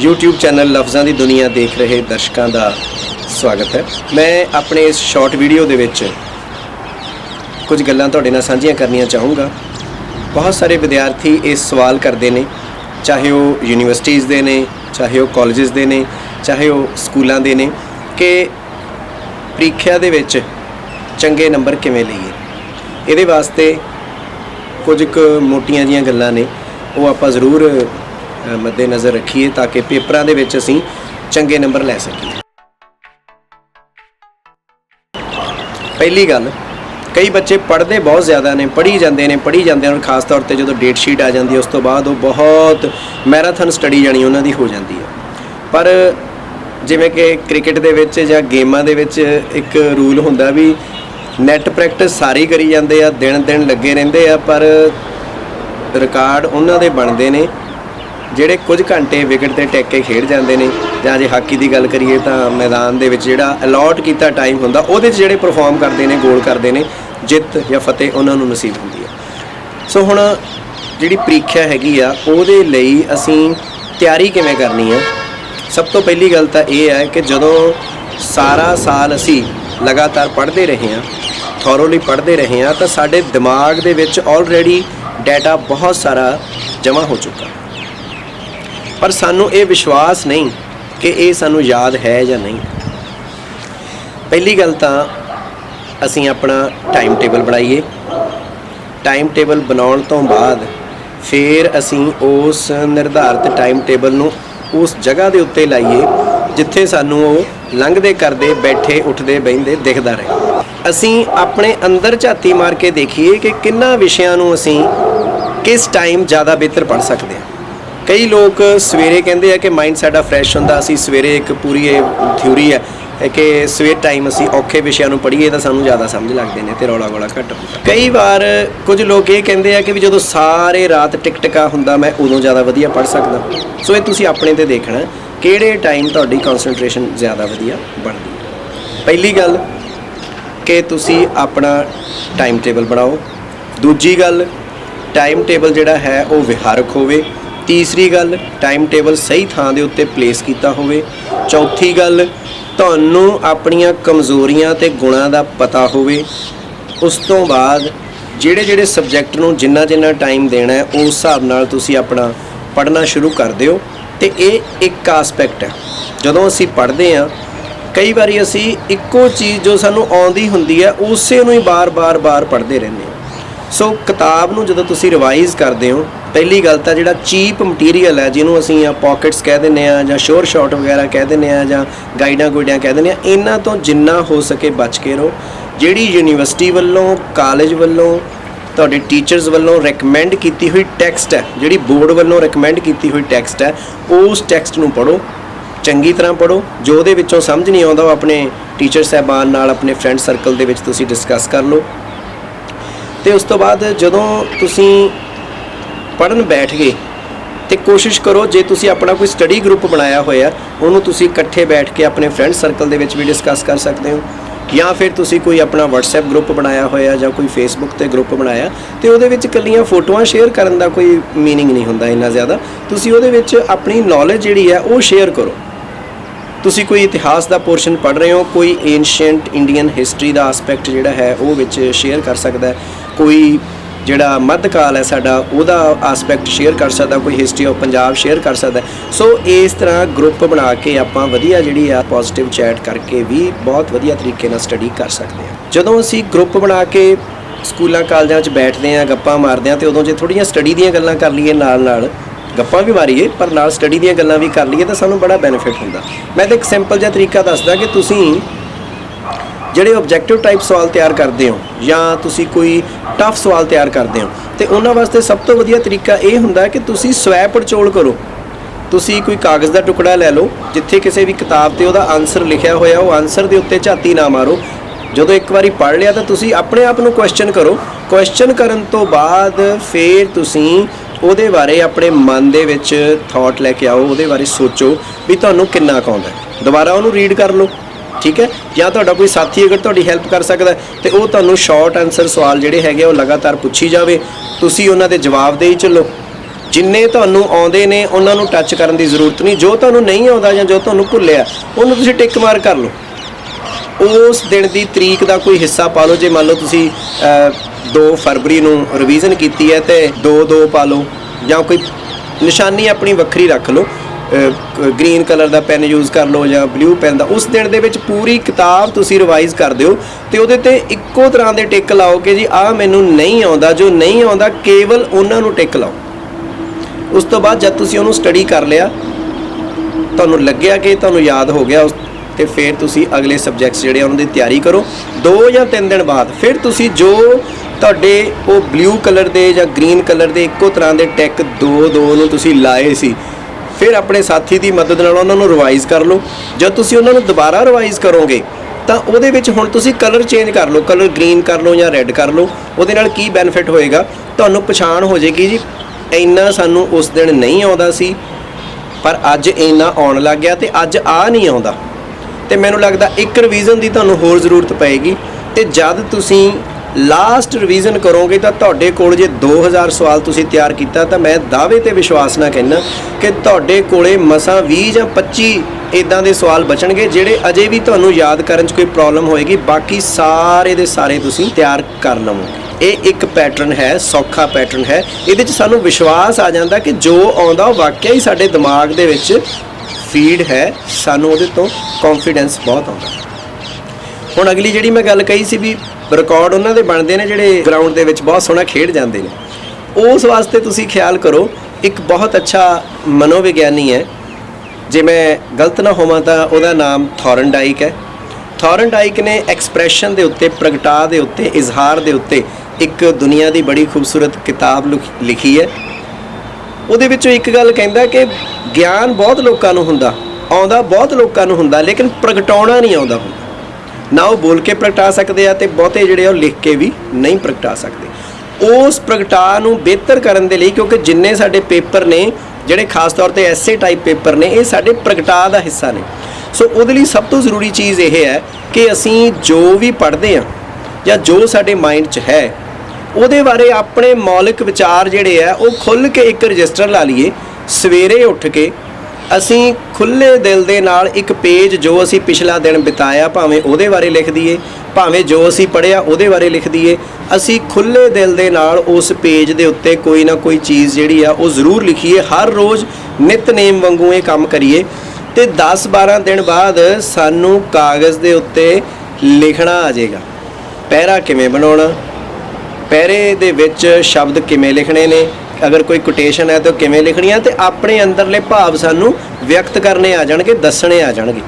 YouTube channel ਲਫ਼ਜ਼ਾਂ ਦੀ ਦੁਨੀਆ ਦੇਖ ਰਹੇ ਦਰਸ਼ਕਾਂ ਦਾ ਸਵਾਗਤ ਹੈ ਮੈਂ ਆਪਣੇ ਇਸ ਸ਼ਾਰਟ ਵੀਡੀਓ ਦੇ ਵਿੱਚ ਕੁਝ ਗੱਲਾਂ ਤੁਹਾਡੇ ਨਾਲ ਸਾਂਝੀਆਂ ਕਰਨੀਆਂ ਚਾਹੂੰਗਾ ਬਹੁਤ ਸਾਰੇ ਵਿਦਿਆਰਥੀ ਇਹ ਸਵਾਲ ਕਰਦੇ ਨੇ ਚਾਹੇ ਉਹ ਯੂਨੀਵਰਸਿਟੀਆਂ ਦੇ ਨੇ ਚਾਹੇ ਉਹ ਕਾਲਜਸ ਦੇ ਨੇ ਚਾਹੇ ਉਹ ਸਕੂਲਾਂ ਦੇ ਨੇ ਕਿ ਪ੍ਰੀਖਿਆ ਦੇ ਵਿੱਚ ਚੰਗੇ ਨੰਬਰ ਕਿਵੇਂ ਲਈਏ ਇਹਦੇ ਵਾਸਤੇ ਕੁਝ ਕੁ ਮੋਟੀਆਂ ਜੀਆਂ ਗੱਲਾਂ ਨੇ ਉਹ ਆਪਾਂ ਜ਼ਰੂਰ ਮੱਦੇ ਨਜ਼ਰ ਰੱਖੀਏ ਤਾਂ ਕਿ ਪੇਪਰਾਂ ਦੇ ਵਿੱਚ ਅਸੀਂ ਚੰਗੇ ਨੰਬਰ ਲੈ ਸਕੀਏ। ਪਹਿਲੀ ਗੱਲ, ਕਈ ਬੱਚੇ ਪੜ੍ਹਦੇ ਬਹੁਤ ਜ਼ਿਆਦਾ ਨੇ, ਪੜ੍ਹੀ ਜਾਂਦੇ ਨੇ, ਪੜ੍ਹੀ ਜਾਂਦੇ ਹਨ ਖਾਸ ਤੌਰ ਤੇ ਜਦੋਂ ਡੇਟ ਸ਼ੀਟ ਆ ਜਾਂਦੀ ਹੈ ਉਸ ਤੋਂ ਬਾਅਦ ਉਹ ਬਹੁਤ ਮੈਰਾਥਨ ਸਟੱਡੀ ਜਾਣੀ ਉਹਨਾਂ ਦੀ ਹੋ ਜਾਂਦੀ ਹੈ। ਪਰ ਜਿਵੇਂ ਕਿ ਕ੍ਰਿਕਟ ਦੇ ਵਿੱਚ ਜਾਂ ਗੇਮਾਂ ਦੇ ਵਿੱਚ ਇੱਕ ਰੂਲ ਹੁੰਦਾ ਵੀ ਨੈਟ ਪ੍ਰੈਕਟਿਸ ਸਾਰੀ ਕਰੀ ਜਾਂਦੇ ਆ ਦਿਨ ਦਿਨ ਲੱਗੇ ਰਹਿੰਦੇ ਆ, ਪਰ ਰਿਕਾਰਡ ਉਹਨਾਂ ਦੇ ਬਣਦੇ ਨੇ। ਜਿਹੜੇ ਕੁਝ ਘੰਟੇ ਵਿਕਟ ਤੇ ਟਿਕ ਕੇ ਖੇਡ ਜਾਂਦੇ ਨੇ, ਜਾਂ ਜੇ ਹਾਕੀ ਦੀ ਗੱਲ ਕਰੀਏ ਤਾਂ ਮੈਦਾਨ ਦੇ ਵਿੱਚ ਜਿਹੜਾ ਅਲਾਟ ਕੀਤਾ ਟਾਈਮ ਹੁੰਦਾ, ਉਹਦੇ 'ਚ ਜਿਹੜੇ ਪਰਫਾਰਮ ਕਰਦੇ ਨੇ ਗੋਲ ਕਰਦੇ ਨੇ, ਜਿੱਤ ਜਾਂ ਫਤਿਹ ਉਹਨਾਂ ਨੂੰ ਨਸੀਬ ਹੁੰਦੀ ਹੈ। ਸੋ ਹੁਣ ਜਿਹੜੀ ਪ੍ਰੀਖਿਆ ਹੈਗੀ ਆ, ਉਹਦੇ ਲਈ ਅਸੀਂ ਤਿਆਰੀ ਕਿਵੇਂ ਕਰਨੀ ਆ? ਸਭ ਤੋਂ ਪਹਿਲੀ ਗੱਲ ਤਾਂ ਇਹ ਹੈ ਕਿ ਜਦੋਂ ਸਾਰਾ ਸਾਲ ਅਸੀਂ ਲਗਾਤਾਰ ਪੜ੍ਹਦੇ ਰਹੇ ਹਾਂ ਥੋਰੋਲੀ ਪੜ੍ਹਦੇ ਰਹੇ ਹਾਂ, ਤਾਂ ਸਾਡੇ ਦਿਮਾਗ ਦੇ ਵਿੱਚ ਆਲਰੇਡੀ ਡਾਟਾ ਬਹੁਤ ਸਾਰਾ ਜਮ੍ਹਾਂ ਹੋ ਚੁੱਕਾ। ਪਰ ਸਾਨੂੰ ਇਹ ਵਿਸ਼ਵਾਸ ਨਹੀਂ ਕਿ ਇਹ ਸਾਨੂੰ ਯਾਦ ਹੈ ਜਾਂ ਨਹੀਂ। ਪਹਿਲੀ ਗੱਲ ਤਾਂ ਅਸੀਂ ਆਪਣਾ ਟਾਈਮ ਟੇਬਲ ਬਣਾਈਏ। ਟਾਈਮ ਟੇਬਲ ਬਣਾਉਣ ਤੋਂ ਬਾਅਦ ਫਿਰ ਅਸੀਂ ਉਸ ਨਿਰਧਾਰਤ ਟਾਈਮ ਟੇਬਲ ਨੂੰ ਉਸ ਜਗ੍ਹਾ ਦੇ ਉੱਤੇ ਲਾਈਏ ਜਿੱਥੇ ਸਾਨੂੰ ਉਹ ਲੰਘਦੇ, ਕਰਦੇ, ਬੈਠੇ, ਉੱਠਦੇ, ਬਹਿੰਦੇ ਦਿਖਦਾ ਰਹੇ। ਅਸੀਂ ਆਪਣੇ ਅੰਦਰ ਝਾਤੀ ਮਾਰ ਕੇ ਦੇਖੀਏ ਕਿ ਕਿੰਨਾ ਵਿਸ਼ਿਆਂ ਨੂੰ ਅਸੀਂ ਕਿਸ ਟਾਈਮ ਜ਼ਿਆਦਾ ਬਿਹਤਰ ਪੜ੍ਹ ਸਕਦੇ ਹਾਂ। ਕਈ ਲੋਕ ਸਵੇਰੇ ਕਹਿੰਦੇ ਆ ਕਿ ਮਾਈਂਡ ਸਾਡਾ ਫਰੈਸ਼ ਹੁੰਦਾ, ਅਸੀਂ ਸਵੇਰੇ ਇੱਕ ਪੂਰੀ ਇਹ ਥਿਊਰੀ ਹੈ ਕਿ ਸਵੇਰ ਟਾਈਮ ਅਸੀਂ ਔਖੇ ਵਿਸ਼ਿਆਂ ਨੂੰ ਪੜ੍ਹੀਏ ਤਾਂ ਸਾਨੂੰ ਜ਼ਿਆਦਾ ਸਮਝ ਲੱਗਦੇ ਨੇ ਤੇ ਰੌਲਾ ਗੋਲਾ ਘੱਟ ਹੁੰਦਾ। ਕਈ ਵਾਰ ਕੁਝ ਲੋਕ ਇਹ ਕਹਿੰਦੇ ਆ ਕਿ ਵੀ ਜਦੋਂ ਸਾਰੇ ਰਾਤ ਟਿਕਟਕਾ ਹੁੰਦਾ, ਮੈਂ ਉਦੋਂ ਜ਼ਿਆਦਾ ਵਧੀਆ ਪੜ੍ਹ ਸਕਦਾ। ਸੋ ਇਹ ਤੁਸੀਂ ਆਪਣੇ ਤੇ ਦੇਖਣਾ ਕਿਹੜੇ ਟਾਈਮ ਤੁਹਾਡੀ ਕਨਸੈਂਟਰੇਸ਼ਨ ਜ਼ਿਆਦਾ ਵਧੀਆ ਬਣਦੀ ਪਹਿਲੀ ਗੱਲ ਕਿ ਤੁਸੀਂ ਆਪਣਾ ਟਾਈਮ ਟੇਬਲ ਬਣਾਓ। ਦੂਜੀ ਗੱਲ ਟਾਈਮ ਟੇਬਲ ਜਿਹੜਾ ਹੈ ਉਹ ਵਿਹਾਰਕ ਹੋਵੇ। ਤੀਸਰੀ ਗੱਲ ਟਾਈਮ ਟੇਬਲ ਸਹੀ ਥਾਂ ਦੇ ਉੱਤੇ ਪਲੇਸ ਕੀਤਾ ਹੋਵੇ। ਚੌਥੀ ਗੱਲ, ਤੁਹਾਨੂੰ ਆਪਣੀਆਂ ਕਮਜ਼ੋਰੀਆਂ ਤੇ ਗੁਣਾਂ ਦਾ ਪਤਾ ਹੋਵੇ। ਉਸ ਤੋਂ ਬਾਅਦ, ਜਿਹੜੇ ਜਿਹੜੇ ਸਬਜੈਕਟ ਨੂੰ ਜਿੰਨਾ ਜਿੰਨਾ ਟਾਈਮ ਦੇਣਾ ਹੈ, ਉਸ ਹਿਸਾਬ ਨਾਲ ਤੁਸੀਂ ਆਪਣਾ ਪੜ੍ਹਨਾ ਸ਼ੁਰੂ ਕਰ ਦਿਓ। ਤੇ ਇਹ ਇੱਕ ਆਸਪੈਕਟ ਹੈ। ਜਦੋਂ ਅਸੀਂ ਪੜ੍ਹਦੇ ਹਾਂ, ਕਈ ਵਾਰੀ ਅਸੀਂ ਇੱਕੋ ਚੀਜ਼ ਜੋ ਸਾਨੂੰ ਆਉਂਦੀ ਹੁੰਦੀ ਹੈ, ਉਸੇ ਨੂੰ ਹੀ ਬਾਰ-ਬਾਰ ਬਾਰ ਪੜ੍ਹਦੇ ਰਹਿੰਦੇ ਹਾਂ। ਸੋ ਕਿਤਾਬ ਨੂੰ ਜਦੋਂ ਤੁਸੀਂ ਰਿਵਾਈਜ਼ ਕਰਦੇ ਹੋ ਪਹਿਲੀ ਗੱਲ ਤਾਂ ਜਿਹੜਾ ਚੀਪ ਮਟੀਰੀਅਲ ਹੈ, ਜਿਹਨੂੰ ਅਸੀਂ ਆ ਪਾਕਟਸ ਕਹਿ ਦਿੰਨੇ ਆ ਜਾਂ ਸ਼ੋਰ ਸ਼ਾਟ ਵਗੈਰਾ ਕਹਿ ਦਿੰਨੇ ਆ ਜਾਂ ਗਾਈਡਾਂ ਗੋਡਿਆਂ ਕਹਿ ਦਿੰਨੇ ਆ ਇਹਨਾਂ ਤੋਂ ਜਿੰਨਾ ਹੋ ਸਕੇ ਬਚ ਕੇ ਰਹੋ। ਜਿਹੜੀ ਯੂਨੀਵਰਸਿਟੀ ਵੱਲੋਂ ਕਾਲਜ ਵੱਲੋਂ, ਤੁਹਾਡੇ ਟੀਚਰਸ ਵੱਲੋਂ ਰეკਮੈਂਡ ਕੀਤੀ ਹੋਈ ਟੈਕਸਟ ਹੈ, ਜਿਹੜੀ ਬੋਰਡ ਵੱਲੋਂ ਰეკਮੈਂਡ ਕੀਤੀ ਹੋਈ ਟੈਕਸਟ ਹੈ, ਉਸ ਟੈਕਸਟ ਨੂੰ ਪੜੋ ਚੰਗੀ ਤਰ੍ਹਾਂ ਪੜੋ ਜੋ ਉਹਦੇ ਵਿੱਚੋਂ ਸਮਝ ਨਹੀਂ ਆਉਂਦਾ, ਉਹ ਆਪਣੇ ਟੀਚਰ ਸਹਿਬਾਨ ਨਾਲ, ਆਪਣੇ ਫਰੈਂਡ ਸਰਕਲ ਦੇ ਵਿੱਚ ਤੁਸੀਂ ਡਿਸਕਸ ਕਰ ਲਓ। ਤੇ ਉਸ ਤੋਂ ਬਾਅਦ ਜਦੋਂ ਤੁਸੀਂ ਪੜਨ ਬੈਠ ਗਏ ਤੇ ਕੋਸ਼ਿਸ਼ ਕਰੋ ਜੇ ਤੁਸੀਂ ਆਪਣਾ ਕੋਈ ਸਟੱਡੀ ਗਰੁੱਪ ਬਣਾਇਆ ਹੋਇਆ, ਉਹਨੂੰ ਤੁਸੀਂ ਇਕੱਠੇ ਬੈਠ ਕੇ ਆਪਣੇ ਫਰੈਂਡ ਸਰਕਲ ਦੇ ਵਿੱਚ ਵੀ ਡਿਸਕਸ ਕਰ ਸਕਦੇ ਹੋ। ਜਾਂ ਫਿਰ ਤੁਸੀਂ ਕੋਈ ਆਪਣਾ WhatsApp ਗਰੁੱਪ ਬਣਾਇਆ ਹੋਇਆ ਜਾਂ ਕੋਈ Facebook ਤੇ ਗਰੁੱਪ ਬਣਾਇਆ, ਤੇ ਉਹਦੇ ਵਿੱਚ ਕੱਲੀਆਂ ਫੋਟੋਆਂ ਸ਼ੇਅਰ ਕਰਨ ਦਾ ਕੋਈ ਮੀਨਿੰਗ ਨਹੀਂ ਹੁੰਦਾ ਇੰਨਾ ਜ਼ਿਆਦਾ। ਤੁਸੀਂ ਉਹਦੇ ਵਿੱਚ ਆਪਣੀ ਨੌਲੇਜ ਜਿਹੜੀ ਹੈ, ਉਹ ਸ਼ੇਅਰ ਕਰੋ। ਤੁਸੀਂ ਕੋਈ ਇਤਿਹਾਸ ਦਾ ਪੋਰਸ਼ਨ ਪੜ੍ਹ ਰਹੇ ਹੋ, ਕੋਈ ਐਂਸ਼ੀਅੰਟ ਇੰਡੀਅਨ ਹਿਸਟਰੀ ਦਾ ਐਸਪੈਕਟ ਜਿਹੜਾ ਹੈ, ਉਹ ਵਿੱਚ ਸ਼ੇਅਰ ਕਰ ਸਕਦਾ ਕੋਈ ਜਿਹੜਾ ਮੱਧਕਾਲ ਹੈ, ਸਾਡਾ ਉਹਦਾ ਐਸਪੈਕਟ ਸ਼ੇਅਰ ਕਰ ਸਕਦਾ, ਕੋਈ ਹਿਸਟਰੀ ਆਫ ਪੰਜਾਬ ਸ਼ੇਅਰ ਕਰ ਸਕਦਾ ਸੋ ਇਸ ਤਰ੍ਹਾਂ ਗਰੁੱਪ ਬਣਾ ਕੇ ਆਪਾਂ ਵਧੀਆ ਜਿਹੜੀ ਆ ਪੋਜ਼ਿਟਿਵ ਚੈਟ ਕਰਕੇ ਵੀ ਬਹੁਤ ਵਧੀਆ ਤਰੀਕੇ ਨਾਲ ਸਟੱਡੀ ਕਰ ਸਕਦੇ ਹਾਂ। ਜਦੋਂ ਅਸੀਂ ਗਰੁੱਪ ਬਣਾ ਕੇ ਸਕੂਲਾਂ, ਕਾਲਜਾਂ 'ਚ ਬੈਠਦੇ ਹਾਂ, ਗੱਪਾਂ ਮਾਰਦੇ ਹਾਂ ਤੇ ਉਦੋਂ ਜੇ ਥੋੜੀਆਂ ਸਟੱਡੀ ਦੀਆਂ ਗੱਲਾਂ ਕਰ ਲਈਏ ਨਾਲ ਨਾਲ, ਗੱਪਾਂ ਵੀ ਮਾਰੀਏ, ਪਰ ਨਾਲ ਸਟੱਡੀ ਦੀਆਂ ਗੱਲਾਂ ਵੀ ਕਰ ਲਈਏ ਤਾਂ ਸਾਨੂੰ ਬੜਾ ਬੈਨੀਫਿਟ ਹੁੰਦਾ। ਮੈਂ ਤਾਂ ਇੱਕ ਸਿੰਪਲ ਜਿਹਾ ਤਰੀਕਾ ਦੱਸਦਾ ਕਿ ਤੁਸੀਂ ਜਿਹੜੇ ਆਬਜੈਕਟਿਵ ਟਾਈਪ ਸਵਾਲ ਤਿਆਰ ਕਰਦੇ ਹੋ ਜਾਂ ਤੁਸੀਂ ਕੋਈ ਟਫ ਸਵਾਲ ਤਿਆਰ ਕਰਦੇ ਹੋ, ਤੇ ਉਹਨਾਂ ਵਾਸਤੇ ਸਭ ਤੋਂ ਵਧੀਆ ਤਰੀਕਾ ਇਹ ਹੁੰਦਾ ਕਿ ਤੁਸੀਂ ਸਵੈ ਪੜਚੋਲ ਕਰੋ। ਤੁਸੀਂ ਕੋਈ ਕਾਗਜ਼ ਦਾ ਟੁਕੜਾ ਲੈ ਲਓ, ਜਿੱਥੇ ਕਿਸੇ ਵੀ ਕਿਤਾਬ ਤੇ ਉਹਦਾ ਆਨਸਰ ਲਿਖਿਆ ਹੋਇਆ, ਉਹ ਆਨਸਰ ਦੇ ਉੱਤੇ ਝਾਤੀ ਨਾ ਮਾਰੋ। ਜਦੋਂ ਇੱਕ ਵਾਰੀ ਪੜ੍ਹ ਲਿਆ ਤਾਂ ਤੁਸੀਂ ਆਪਣੇ ਆਪ ਨੂੰ ਕੁਐਸਚਨ ਕਰੋ। ਕੁਐਸਚਨ ਕਰਨ ਤੋਂ ਬਾਅਦ ਫਿਰ ਤੁਸੀਂ ਉਹਦੇ ਬਾਰੇ ਆਪਣੇ ਮਨ ਦੇ ਵਿੱਚ ਥਾਟ ਲੈ ਕੇ ਆਓ, ਉਹਦੇ ਬਾਰੇ ਸੋਚੋ ਵੀ ਤੁਹਾਨੂੰ ਕਿੰਨਾ ਕੁ ਆਉਂਦਾ ਦੁਬਾਰਾ ਉਹਨੂੰ ਰੀਡ ਕਰ ਲਓ। ਠੀਕ ਹੈ? ਜਾਂ ਤੁਹਾਡਾ ਕੋਈ ਸਾਥੀ ਅਗਰ ਤੁਹਾਡੀ ਹੈਲਪ ਕਰ ਸਕਦਾ ਹੈ, ਤੇ ਉਹ ਤੁਹਾਨੂੰ ਸ਼ਾਰਟ ਆਨਸਰ ਸਵਾਲ ਜਿਹੜੇ ਹੈਗੇ ਆ, ਉਹ ਲਗਾਤਾਰ ਪੁੱਛੀ ਜਾਵੇ। ਤੁਸੀਂ ਉਹਨਾਂ ਦੇ ਜਵਾਬ ਦੇਈ ਚੱਲੋ। ਜਿੰਨੇ ਤੁਹਾਨੂੰ ਆਉਂਦੇ ਨੇ ਉਹਨਾਂ ਨੂੰ ਟੱਚ ਕਰਨ ਦੀ ਜ਼ਰੂਰਤ ਨਹੀਂ। ਜੋ ਤੁਹਾਨੂੰ ਨਹੀਂ ਆਉਂਦਾ ਜਾਂ ਜੋ ਤੁਹਾਨੂੰ ਭੁੱਲਿਆ ਉਹਨੂੰ ਤੁਸੀਂ ਟਿਕ ਮਾਰ ਕਰ ਲਓ। ਉਸ ਦਿਨ ਦੀ ਤਰੀਕ ਦਾ ਕੋਈ ਹਿੱਸਾ ਪਾ ਲਓ। ਜੇ ਮੰਨ ਲਓ ਤੁਸੀਂ ਅ, 2 ਫਰਵਰੀ ਨੂੰ ਰਿਵੀਜ਼ਨ ਕੀਤੀ ਹੈ ਤੇ 2 2 ਪਾ ਲਓ ਜਾਂ ਕੋਈ ਨਿਸ਼ਾਨੀ ਆਪਣੀ ਵੱਖਰੀ ਰੱਖ ਲਓ। ਗ੍ਰੀਨ ਕਲਰ ਦਾ ਪੈਨ ਯੂਜ਼ ਕਰ ਲਓ ਜਾਂ ਬਲੂ ਪੈਨ ਦਾ, ਉਸ ਦਿਨ ਦੇ ਵਿੱਚ ਪੂਰੀ ਕਿਤਾਬ ਤੁਸੀਂ ਰਿਵਾਈਜ਼ ਕਰ ਦਿਓ ਤੇ ਉਹਦੇ ਤੇ ਇੱਕੋ ਤਰ੍ਹਾਂ ਦੇ ਟਿਕ ਲਾਓ ਕਿ ਜੀ, ਆਹ ਮੈਨੂੰ ਨਹੀਂ ਆਉਂਦਾ, ਜੋ ਨਹੀਂ ਆਉਂਦਾ ਕੇਵਲ ਉਹਨਾਂ ਨੂੰ ਟਿਕ ਲਾਓ। ਉਸ ਤੋਂ ਬਾਅਦ ਜਦ ਤੁਸੀਂ ਉਹਨੂੰ ਸਟੱਡੀ ਕਰ ਲਿਆ, ਤੁਹਾਨੂੰ ਲੱਗਿਆ ਕਿ ਤੁਹਾਨੂੰ ਯਾਦ ਹੋ ਗਿਆ, ਉਸ ਤੇ ਫਿਰ ਤੁਸੀਂ ਅਗਲੇ ਸਬਜੈਕਟਸ ਜਿਹੜੇ ਆ ਉਹਨਾਂ ਦੀ ਤਿਆਰੀ ਕਰੋ। 2 ਜਾਂ 3 ਦਿਨ ਬਾਅਦ ਫਿਰ ਤੁਸੀਂ ਜੋ ਤੁਹਾਡੇ ਉਹ ਬਲੂ ਕਲਰ ਦੇ ਜਾਂ ਗ੍ਰੀਨ ਕਲਰ ਦੇ ਇੱਕੋ ਤਰ੍ਹਾਂ ਦੇ ਟੈਕ 2 2 ਨੂੰ ਤੁਸੀਂ ਲਾਏ ਸੀ ਫਿਰ ਆਪਣੇ ਸਾਥੀ ਦੀ ਮਦਦ ਨਾਲ ਉਹਨਾਂ ਨੂੰ ਰਿਵਾਈਜ਼ ਕਰ ਲਓ। ਜਦ ਤੁਸੀਂ ਉਹਨਾਂ ਨੂੰ ਦੁਬਾਰਾ ਰਿਵਾਈਜ਼ ਕਰੋਗੇ, ਤਾਂ ਉਹਦੇ ਵਿੱਚ ਹੁਣ ਤੁਸੀਂ ਕਲਰ ਚੇਂਜ ਕਰ ਲਓ। ਕਲਰ ਗ੍ਰੀਨ ਕਰ ਲਓ ਜਾਂ ਰੈੱਡ ਕਰ ਲਓ। ਉਹਦੇ ਨਾਲ ਕੀ ਬੈਨੀਫਿਟ ਹੋਏਗਾ? ਤੁਹਾਨੂੰ ਪਛਾਣ ਹੋ ਜਾਏਗੀ ਜੀ, ਇੰਨਾ ਸਾਨੂੰ ਉਸ ਦਿਨ ਨਹੀਂ ਆਉਂਦਾ ਸੀ, ਪਰ ਅੱਜ ਇੰਨਾ ਆਉਣ ਲੱਗ ਗਿਆ ਤੇ ਅੱਜ ਆ ਨਹੀਂ ਆਉਂਦਾ। ਤੇ ਮੈਨੂੰ ਲੱਗਦਾ ਇੱਕ ਰਿਵੀਜ਼ਨ ਦੀ ਤੁਹਾਨੂੰ ਹੋਰ ਜ਼ਰੂਰਤ ਪਏਗੀ। ਤੇ ਜਦ ਤੁਸੀਂ ਲਾਸਟ ਰਿਵੀਜ਼ਨ ਕਰੋਗੇ ਤਾਂ ਤੁਹਾਡੇ ਕੋਲ ਜੇ 2000 ਸਵਾਲ ਤੁਸੀਂ ਤਿਆਰ ਕੀਤਾ ਤਾਂ ਮੈਂ ਦਾਅਵੇ ਤੇ ਵਿਸ਼ਵਾਸ ਨਾਲ ਕਹਿੰਦਾ ਕਿ ਤੁਹਾਡੇ ਕੋਲੇ ਮਸਾਂ 20 ਜਾਂ 25 ਇਦਾਂ ਦੇ ਸਵਾਲ ਬਚਣਗੇ ਜਿਹੜੇ ਅਜੇ ਵੀ ਤੁਹਾਨੂੰ ਯਾਦ ਕਰਨ 'ਚ ਕੋਈ ਪ੍ਰੋਬਲਮ ਹੋਏਗੀ। ਬਾਕੀ ਸਾਰੇ ਦੇ ਸਾਰੇ ਤੁਸੀਂ ਤਿਆਰ ਕਰ ਲਵੋਗੇ ਇਹ ਇੱਕ ਪੈਟਰਨ ਹੈ, ਸੌਖਾ ਪੈਟਰਨ ਹੈ। ਇਹਦੇ 'ਚ ਸਾਨੂੰ ਵਿਸ਼ਵਾਸ ਆ ਜਾਂਦਾ ਕਿ ਜੋ ਆਉਂਦਾ ਉਹ ਵਾਕਿਆ ਹੀ ਸਾਡੇ ਦਿਮਾਗ ਦੇ ਵਿੱਚ ਫੀਡ ਹੈ। ਸਾਨੂੰ ਉਹਦੇ ਤੋਂ ਕੌਨਫੀਡੈਂਸ ਬਹੁਤ ਆਉਂਦਾ। ਹੁਣ ਅਗਲੀ ਜਿਹੜੀ ਮੈਂ ਗੱਲ ਕਹੀ ਸੀ ਵੀ ਰਿਕਾਰਡ ਉਹਨਾਂ ਦੇ ਬਣਦੇ ਨੇ ਜਿਹੜੇ ਗਰਾਊਂਡ ਦੇ ਵਿੱਚ ਬਹੁਤ ਸੋਹਣਾ ਖੇਡ ਜਾਂਦੇ ਨੇ। ਉਸ ਵਾਸਤੇ ਤੁਸੀਂ ਖਿਆਲ ਕਰੋ, ਇੱਕ ਬਹੁਤ ਅੱਛਾ ਮਨੋਵਿਗਿਆਨੀ ਹੈ। ਜੇ ਮੈਂ ਗਲਤ ਨਾ ਹੋਵਾਂ ਤਾਂ ਉਹਦਾ ਨਾਮ ਥੌਰਨਡਾਈਕ ਹੈ। ਥੌਰਨਡਾਈਕ ਨੇ ਐਕਸਪ੍ਰੈਸ਼ਨ ਦੇ ਉੱਤੇ, ਪ੍ਰਗਟਾ ਦੇ ਉੱਤੇ, ਇਜ਼ਹਾਰ ਦੇ ਉੱਤੇ ਇੱਕ ਦੁਨੀਆ ਦੀ ਬੜੀ ਖੂਬਸੂਰਤ ਕਿਤਾਬ ਲਿਖ- ਲਿਖੀ ਹੈ। ਉਹਦੇ ਵਿੱਚੋਂ ਇੱਕ ਗੱਲ ਕਹਿੰਦਾ ਕਿ ਗਿਆਨ ਬਹੁਤ ਲੋਕਾਂ ਨੂੰ ਹੁੰਦਾ, ਆਉਂਦਾ ਬਹੁਤ ਲੋਕਾਂ ਨੂੰ ਹੁੰਦਾ, ਲੇਕਿਨ ਪ੍ਰਗਟਾਉਣਾ ਨਹੀਂ ਆਉਂਦਾ ਨਾ ਉਹ ਬੋਲ ਕੇ ਪ੍ਰਗਟਾ ਸਕਦੇ ਆ ਤੇ ਬਹੁਤੇ ਜਿਹੜੇ ਆ ਉਹ ਲਿਖ ਕੇ ਵੀ ਨਹੀਂ ਪ੍ਰਗਟਾ ਸਕਦੇ। ਉਸ ਪ੍ਰਗਟਾ ਨੂੰ ਬਿਹਤਰ ਕਰਨ ਦੇ ਲਈ ਕਿਉਂਕਿ ਜਿੰਨੇ ਸਾਡੇ ਪੇਪਰ ਨੇ, ਜਿਹੜੇ ਖਾਸ ਤੌਰ ਤੇ ਐਸੇ ਟਾਈਪ ਪੇਪਰ ਨੇ, ਇਹ ਸਾਡੇ ਪ੍ਰਗਟਾ ਦਾ ਹਿੱਸਾ ਨੇ। ਸੋ ਉਹਦੇ ਲਈ ਸਭ ਤੋਂ ਜ਼ਰੂਰੀ ਚੀਜ਼ ਇਹ ਹੈ ਕਿ ਅਸੀਂ ਜੋ ਵੀ ਪੜ੍ਹਦੇ ਆ ਜਾਂ ਜੋ ਸਾਡੇ ਮਾਈਂਡ 'ਚ ਹੈ, ਉਹਦੇ ਬਾਰੇ ਆਪਣੇ ਮੌਲਿਕ ਵਿਚਾਰ ਜਿਹੜੇ ਆ, ਉਹ ਖੁੱਲ ਕੇ ਇੱਕ ਰਜਿਸਟਰ ਲਾ ਲਈਏ, ਸਵੇਰੇ ਉੱਠ ਕੇ ਅਸੀਂ ਖੁੱਲੇ ਦਿਲ ਦੇ ਨਾਲ ਇੱਕ ਪੇਜ ਜੋ ਅਸੀਂ ਪਿਛਲਾ ਦਿਨ ਬਿਤਾਇਆ, ਭਾਵੇਂ ਉਹਦੇ ਬਾਰੇ ਲਿਖ ਦਈਏ, ਭਾਵੇਂ ਜੋ ਅਸੀਂ ਪੜ੍ਹਿਆ ਉਹਦੇ ਬਾਰੇ ਲਿਖ ਦਈਏ, ਅਸੀਂ ਖੁੱਲੇ ਦਿਲ ਦੇ ਨਾਲ ਉਸ ਪੇਜ ਦੇ ਉੱਤੇ ਕੋਈ ਨਾ ਕੋਈ ਚੀਜ਼ ਜਿਹੜੀ ਆ, ਉਹ ਜ਼ਰੂਰ ਲਿਖੀਏ। ਹਰ ਰੋਜ਼ ਨਿਤਨੇਮ ਵਾਂਗੂ ਇਹ ਕੰਮ ਕਰੀਏ। ਤੇ 10-12 ਦਿਨ ਬਾਅਦ ਸਾਨੂੰ ਕਾਗਜ਼ ਦੇ ਉੱਤੇ ਲਿਖਣਾ ਆ ਜਾਏਗਾ। ਪਹਿਰਾ ਕਿਵੇਂ ਬਣਾਉਣਾ? ਪਹਿਰੇ ਦੇ ਵਿੱਚ ਸ਼ਬਦ ਕਿਵੇਂ ਲਿਖਣੇ ਨੇ? ਅਗਰ ਕੋਈ ਕੋਟੇਸ਼ਨ ਹੈ ਤਾਂ ਉਹ ਕਿਵੇਂ ਲਿਖਣੀ ਹੈ ਤੇ ਆਪਣੇ ਅੰਦਰਲੇ ਭਾਵ ਸਾਨੂੰ ਵਿਅਕਤ ਕਰਨੇ ਆ ਜਾਣਗੇ ਦੱਸਣੇ ਆ ਜਾਣਗੇ।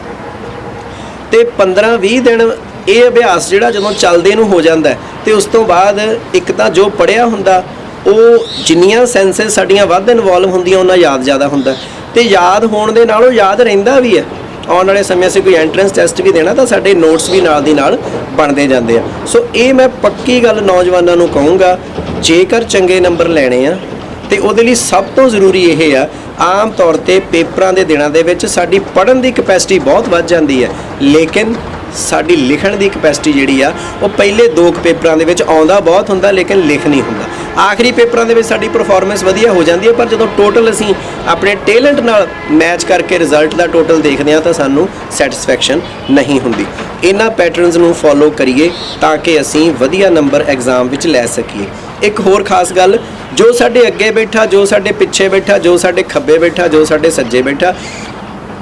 ਤੇ 15-20 ਦਿਨ ਇਹ ਅਭਿਆਸ ਜਿਹੜਾ ਜਦੋਂ ਚੱਲਦੇ ਨੂੰ ਹੋ ਜਾਂਦਾ ਹੈ, ਤੇ ਉਸ ਤੋਂ ਬਾਅਦ ਇੱਕ ਤਾਂ ਜੋ ਪੜਿਆ ਹੁੰਦਾ ਉਹ ਜਿੰਨੀਆਂ ਸੈਂਸਸ ਸਾਡੀਆਂ ਵੱਧ ਇਨਵੋਲਵ ਹੁੰਦੀਆਂ ਉਹਨਾਂ ਯਾਦ ਜ਼ਿਆਦਾ ਹੁੰਦਾ ਤੇ ਯਾਦ ਹੋਣ ਦੇ ਨਾਲ ਉਹ ਯਾਦ ਰਹਿੰਦਾ ਵੀ ਹੈ। ਆਉਣ ਵਾਲੇ ਸਮੇਂ 'ਚ ਕੋਈ ਐਂਟਰੈਂਸ ਟੈਸਟ ਵੀ ਦੇਣਾ ਤਾਂ ਸਾਡੇ ਨੋਟਸ ਵੀ ਨਾਲ ਦੀ ਨਾਲ ਬਣਦੇ ਜਾਂਦੇ ਆ। ਸੋ ਇਹ ਮੈਂ ਪੱਕੀ ਗੱਲ ਨੌਜਵਾਨਾਂ ਨੂੰ ਕਹੂੰਗਾ ਜੇਕਰ ਚੰਗੇ ਨੰਬਰ ਲੈਣੇ ਆ ਤੇ ਉਹਦੇ ਲਈ ਸਭ ਤੋਂ ਜ਼ਰੂਰੀ ਇਹ ਆ, ਆਮ ਤੌਰ ਤੇ ਪੇਪਰਾਂ ਦੇ ਦਿਨਾਂ ਦੇ ਵਿੱਚ ਸਾਡੀ ਪੜ੍ਹਨ ਦੀ ਕਪੈਸਿਟੀ ਬਹੁਤ ਵੱਧ ਜਾਂਦੀ ਹੈ। ਲੇਕਿਨ ਸਾਡੀ ਲਿਖਣ ਦੀ ਕਪੈਸਿਟੀ ਜਿਹੜੀ ਆ, ਉਹ ਪਹਿਲੇ ਦੋ ਕੁ ਪੇਪਰਾਂ ਦੇ ਵਿੱਚ ਆਉਂਦਾ ਬਹੁਤ ਹੁੰਦਾ, ਲੇਕਿਨ ਲਿਖ ਨਹੀਂ ਹੁੰਦਾ। ਆਖਰੀ ਪੇਪਰਾਂ ਦੇ ਵਿੱਚ ਸਾਡੀ ਪਰਫਾਰਮੈਂਸ ਵਧੀਆ ਹੋ ਜਾਂਦੀ ਹੈ, ਪਰ ਜਦੋਂ ਟੋਟਲ ਅਸੀਂ ਆਪਣੇ ਟੈਲੈਂਟ ਨਾਲ ਮੈਚ ਕਰਕੇ ਰਿਜ਼ਲਟ ਦਾ ਟੋਟਲ ਦੇਖਦੇ ਹਾਂ, ਤਾਂ ਸਾਨੂੰ ਸੈਟੀਸਫੈਕਸ਼ਨ ਨਹੀਂ ਹੁੰਦੀ। ਇਹਨਾਂ ਪੈਟਰਨਸ ਨੂੰ ਫੋਲੋ ਕਰੀਏ, ਤਾਂ ਕਿ ਅਸੀਂ ਵਧੀਆ ਨੰਬਰ ਐਗਜ਼ਾਮ ਵਿੱਚ ਲੈ ਸਕੀਏ। ਇੱਕ ਹੋਰ ਖਾਸ ਗੱਲ, ਜੋ ਸਾਡੇ ਅੱਗੇ ਬੈਠਾ, ਜੋ ਸਾਡੇ ਪਿੱਛੇ ਬੈਠਾ, ਜੋ ਸਾਡੇ ਖੱਬੇ ਬੈਠਾ, ਜੋ ਸਾਡੇ ਸੱਜੇ ਬੈਠਾ,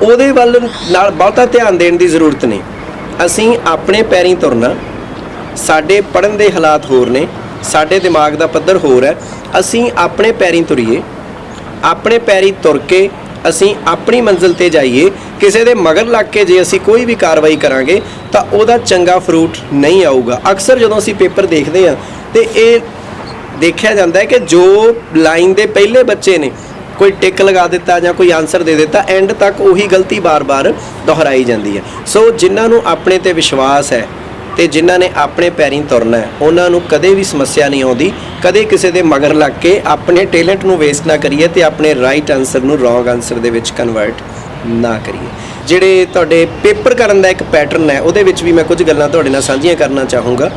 ਉਹਦੇ ਵੱਲ ਨਾਲ ਬਹੁਤਾ ਧਿਆਨ ਦੇਣ ਦੀ ਜ਼ਰੂਰਤ ਨਹੀਂ। ਅਸੀਂ ਆਪਣੇ ਪੈਰੀਂ ਤੁਰਨਾ, ਸਾਡੇ ਪੜਨ ਦੇ ਹਾਲਾਤ ਹੋਰ ਨੇ, ਸਾਡੇ ਦਿਮਾਗ ਦਾ ਪੱਧਰ ਹੋਰ ਹੈ, ਅਸੀਂ ਆਪਣੇ ਪੈਰੀਂ ਤੁਰੀਏ, ਆਪਣੇ ਪੈਰੀਂ ਤੁਰ ਕੇ ਅਸੀਂ ਆਪਣੀ ਮੰਜ਼ਿਲ ਤੇ ਜਾਈਏ, ਕਿਸੇ ਦੇ ਮਗਰ ਲੱਗ ਕੇ ਜੇ ਅਸੀਂ ਕੋਈ ਵੀ ਕਾਰਵਾਈ ਕਰਾਂਗੇ, ਤਾਂ ਉਹਦਾ ਚੰਗਾ ਫਰੂਟ ਨਹੀਂ ਆਊਗਾ। ਅਕਸਰ ਜਦੋਂ ਅਸੀਂ ਪੇਪਰ ਦੇਖਦੇ ਹਾਂ, ਤੇ ਇਹ ਦੇਖਿਆ ਜਾਂਦਾ ਹੈ ਕਿ ਜੋ ਲਾਈਨ ਦੇ ਪਹਿਲੇ ਬੱਚੇ ਨੇ ਕੋਈ ਟਿਕ ਲਗਾ ਦਿੱਤਾ ਜਾਂ ਕੋਈ ਆਨਸਰ ਦੇ ਦਿੱਤਾ ਐਂਡ ਤੱਕ ਉਹੀ ਗਲਤੀ ਬਾਰ-ਬਾਰ ਦੁਹਰਾਈ ਜਾਂਦੀ ਹੈ। ਸੋ ਜਿਨ੍ਹਾਂ ਨੂੰ ਆਪਣੇ ਤੇ ਵਿਸ਼ਵਾਸ ਹੈ ਤੇ ਜਿਨ੍ਹਾਂ ਨੇ ਆਪਣੇ ਪੈਰੀਂ ਤੁਰਨਾ ਹੈ, ਉਹਨਾਂ ਨੂੰ ਕਦੇ ਵੀ ਸਮੱਸਿਆ ਨਹੀਂ ਆਉਂਦੀ, ਕਦੇ ਕਿਸੇ ਦੇ ਮਗਰ ਲੱਗ ਕੇ ਆਪਣੇ ਟੈਲੈਂਟ ਨੂੰ ਵੇਸਟ ਨਾ ਕਰੀਏ ਤੇ ਆਪਣੇ ਰਾਈਟ ਆਨਸਰ ਨੂੰ ਰੋਂਗ ਆਨਸਰ ਦੇ ਵਿੱਚ ਕਨਵਰਟ ਨਾ ਕਰੀਏ। ਜਿਹੜੇ ਤੁਹਾਡੇ ਪੇਪਰ ਕਰਨ ਦਾ ਇੱਕ ਪੈਟਰਨ ਹੈ, ਉਹਦੇ ਵਿੱਚ ਵੀ ਮੈਂ ਕੁਝ ਗੱਲਾਂ ਤੁਹਾਡੇ ਨਾਲ ਸਾਂਝੀਆਂ ਕਰਨਾ ਚਾਹੂੰਗਾ।